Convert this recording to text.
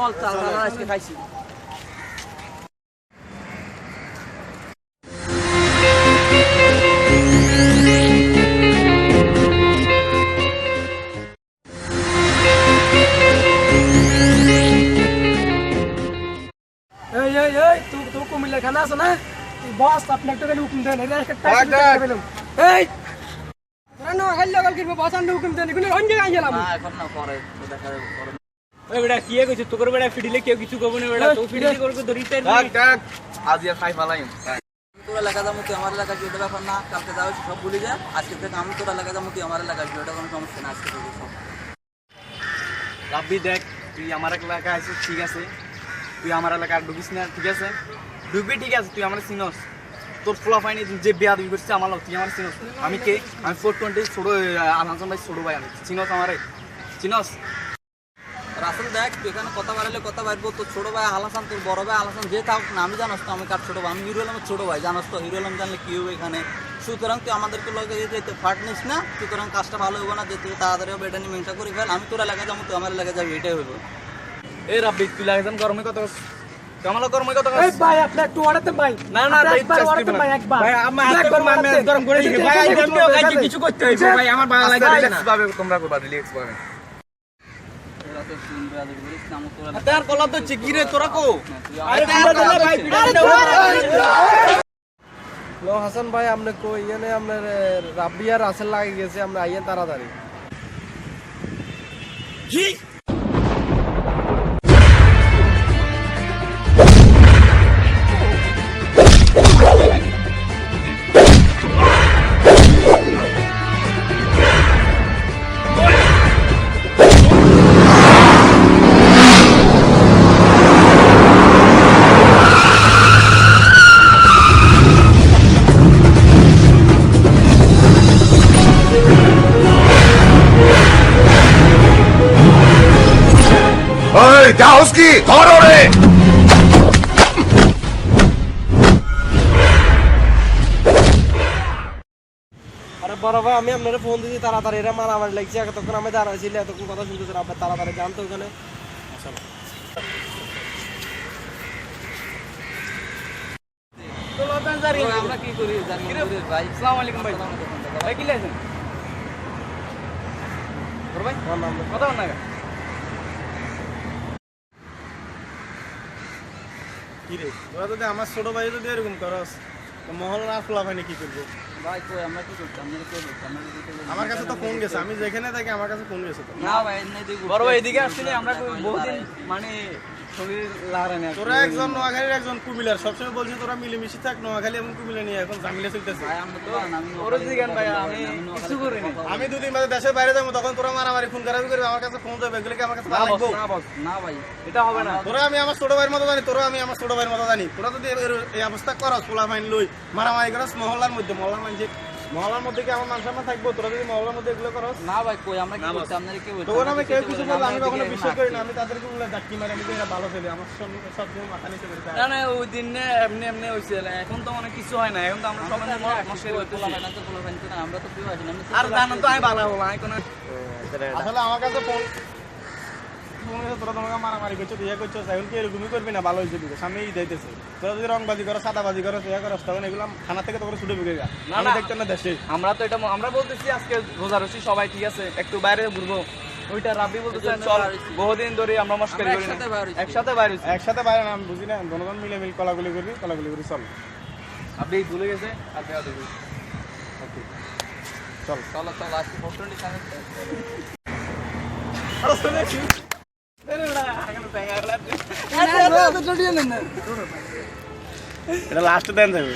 খাইছি এই এই এই তুই তুই কুমিল্লা খানা আছে না তুই বস আপনি একটা গেলে হুকুম দেন এটা একটা ডাক, ডাক। পেলাম এই তোরা না হাইল কিরবে বস আন্ডে হুকুম দেন এগুলো অন্য গেলাম এখন না পরে দেখা ওই বেটা কি কইছিস তোর বেটা ফিডিলে কেউ কিছু কব বেটা তো ফিডিলে করবে ধরিতে ডাক ডাক আজ আর খাই ফালাই তোর এলাকা যাব তুই আমার এলাকা যেটা ব্যাপার না কালকে যাও সব ভুলে যা। আজকে থেকে আমি তোর এলাকা যাব তুই আমার এলাকা আসবি কোনো সমস্যা না আজকে থেকে সব। রাব্বি দেখ তুই আমার এলাকা আছিস ঠিক আছে। তুই আমার এলাকা আর ঢুকিস না ঠিক আছে? ঠিক আছে তুই আমার চিনস। তোর ফ্লপ হয়নি যে বিয়া দুই করছিস আমার তুই আমার চিনস। আমি কে? আমি ফোর টোয়েন্টি ছোট আনহাজন ভাই ছোট ভাই আমি। চিনস আমারে? চিনস? রাসেল দেখ তুই এখানে কথা বাড়ালে কথা বাড়বো তোর ছোট ভাই আলাসান তোর বড় ভাই আলাসান যে থাক না আমি জানাস তো আমি কার ছোট ভাই? আমি হিরো আলমের ছোট ভাই জানাস তো? হিরো আলম জানলে কি হবে এখানে? সুতরাং তুই আমাদেরকে লগে যেতে ফাট নিস না সুতরাং কাজটা ভালো হবে না যে তুই তাড়াতাড়ি হবে এটা নিয়ে মেনটা করে ফেল। আমি তোর এলাকায় যাব তুই আমার এলাকায় যাবি এটাই হইব। এই রাব্বি তুই লাগাইছাম গরমে কত কামাল গরমে কত এই ভাই আপনি একটু অর্ডার ভাই। না, না, ভাই, একবার না। ভাই একবার। ভাই আমার হাত গরম আমি গরম করে দিই ভাই এখানে কিছু করতে হইব ভাই আমার ভালো পাবে তোমরা করবা রিল্যাক্স পাবে তোরা কলা তো চিকি রে তোরা কো হাসান ভাই আপনি কই এনে আপনার রাব্বি আর রাসেল লাগে গেছে আমরা আইয়েন তাড়াতাড়ি ওই যাওস কি ধরো রে আরে বড় ভাই আমি আপনার ফোন দিয়েছি তাড়াতাড়ি। এরা মারামারি লাগছে এতক্ষণ আমি দাঁড়াইছিল এতক্ষণ কথা শুনতেছেন আপনার তাড়াতাড়ি জানতো ওখানে। ওই আমরা কি করি জানি ভাই আসসালামু আলাইকুম ভাই ভাই কি ভাই কথা বল না কি রে তোরা যদি আমার ছোট ভাই যদি এরকম করস মহল আর খোলা হয়নি কি করব? ভাই কই আমরা কি করছি আমরা কি করছি আমরা কি করছি আমার কাছে তো ফোন গেছে আমি যেখানে থাকি আমার কাছে ফোন গেছে তো। না ভাই এমনি তুই বড় ভাই এদিকে আসছিলি আমরা বহুদিন মানে তোরা একজন নোয়াখালীর একজন কুমিলার সবসময় বলছি তোরা মিলেমিশে থাক নোয়াখালী এবং কুমিল্লা নিয়ে এখন জামিলে চলতেছে। ভাই আমরা তো আমি ওর দিগান ভাই আমি কিছু করি না আমি দুদিন বাদে দেশের বাইরে যাব তখন তোরা মারামারি ফোন করাবি করবি আমার কাছে ফোন দেবে আমার কাছে লাগবো না ভাই। এটা হবে না। তোরা আমি আমার ছোট ভাইয়ের মতো জানি তোরা আমি আমার ছোট ভাইয়ের মতো জানি। তোরা যদি এই অবস্থা করস পোলা ফাইন লই মারামারি করস মহল্লার মধ্যে মহল্লার মানুষ মহল্লার মধ্যে কি আমার মান সম্মান থাকব? তোরা যদি মহল্লার মধ্যে এগুলো করস। না ভাই কই আমরা কি করছি আপনারা কি বলছেন আমি কেউ কিছু বললে আমি কখনো বিশ্বাস করি না আমি তাদেরকে বলে মারি আমি এরা ভালো ছেলে আমার সব- সব সময় মাথা নিচে করে না না ওই দিন না এমনি এমনি হয়েছে এখন তো অনেক কিছু হয় না এখন তো আমরা সবাই মস্কারি পোলা না তো পোলা না আমরা তো প্রিয় আছি না, আর জানো তো আমি ভালো হব আমি আসলে আমার কাছে ফোন ফোন এসে তোরা তোমাকে মারামারি করছ ইয়ে করছ এখন কি এরকমই করবি না ভালো হয়েছে দিকে সামনে ঈদ আইতেছে তোরা যদি রংবাজি করো সাদাবাজি করো ইয়ে করো তখন এগুলো থানা থেকে ছুটে গা না, না। দেখতে না দেশে। আমরা তো এটা আমরা বলতেছি আজকে রোজা রয়েছি সবাই ঠিক আছে একটু বাইরে ঘুরবো। ওইটা রাবি বলতেছে চল বহুদিন ধরে আমরা মস্কারি করি একসাথে বাইরে একসাথে বাইরে না আমি বুঝি না জনগণ মিলে মিল কলাগুলি করবি কলাগুলি করি চল। আপনি ভুলে গেছে? আর দেওয়া দেবে। চলো চলো আজকে ফটোটি সামনে এটা লাস্ট দেন যাবে।